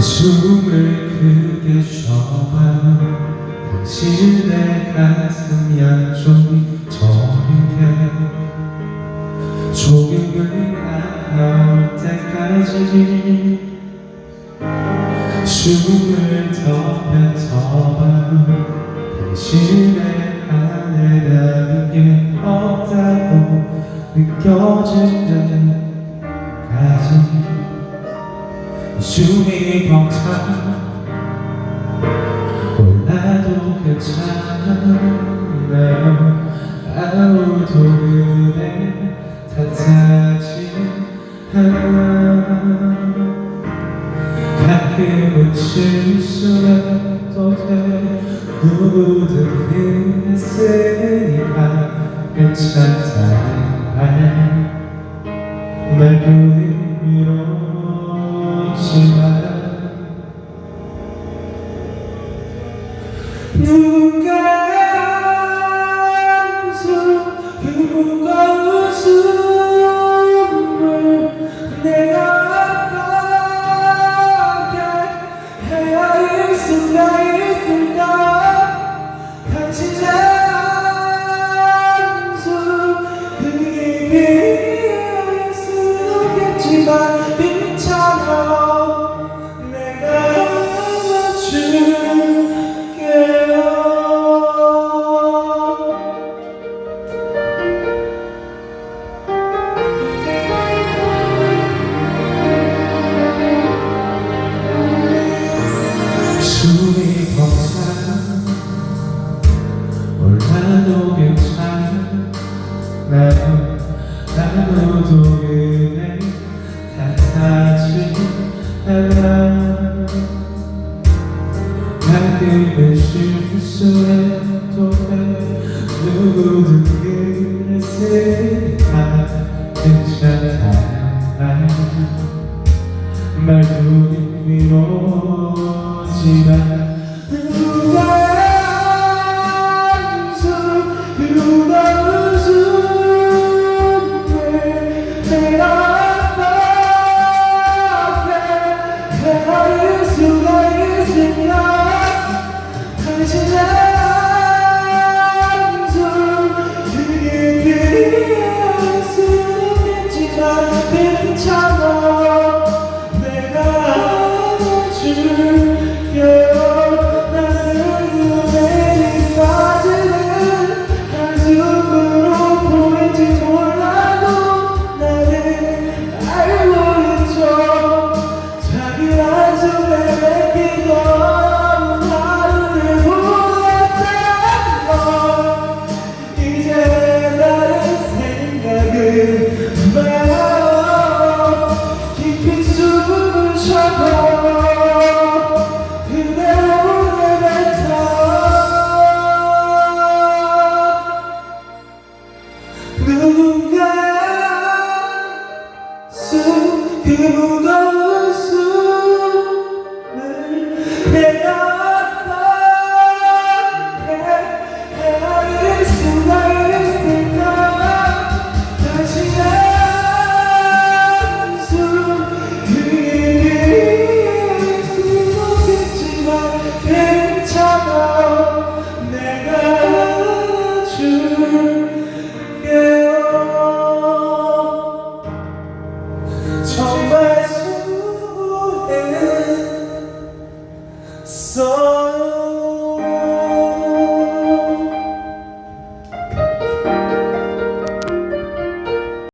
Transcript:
숨을 크게 쉬어봐요 당신의 가슴 양쪽이 저리게. 조금은 아까울 때까지 숨을 더 뱉어봐요 당신의 남은 게 없다고 느껴질 때까지. 숨이 벅차 몰라도 괜찮아요. 아무도 그대 탓하지 않아. 가끔은 실수해도 돼. 누구든 그랬으니까 괜찮다는 말. 말뿐인 누 숨이 벅차 몰라도 괜찮아. 나도 아무도 그대 탓하지 않아. 가끔은 실수해도 돼 누구든 그랬으니까 괜찮다는 말 말뿐인 위로 지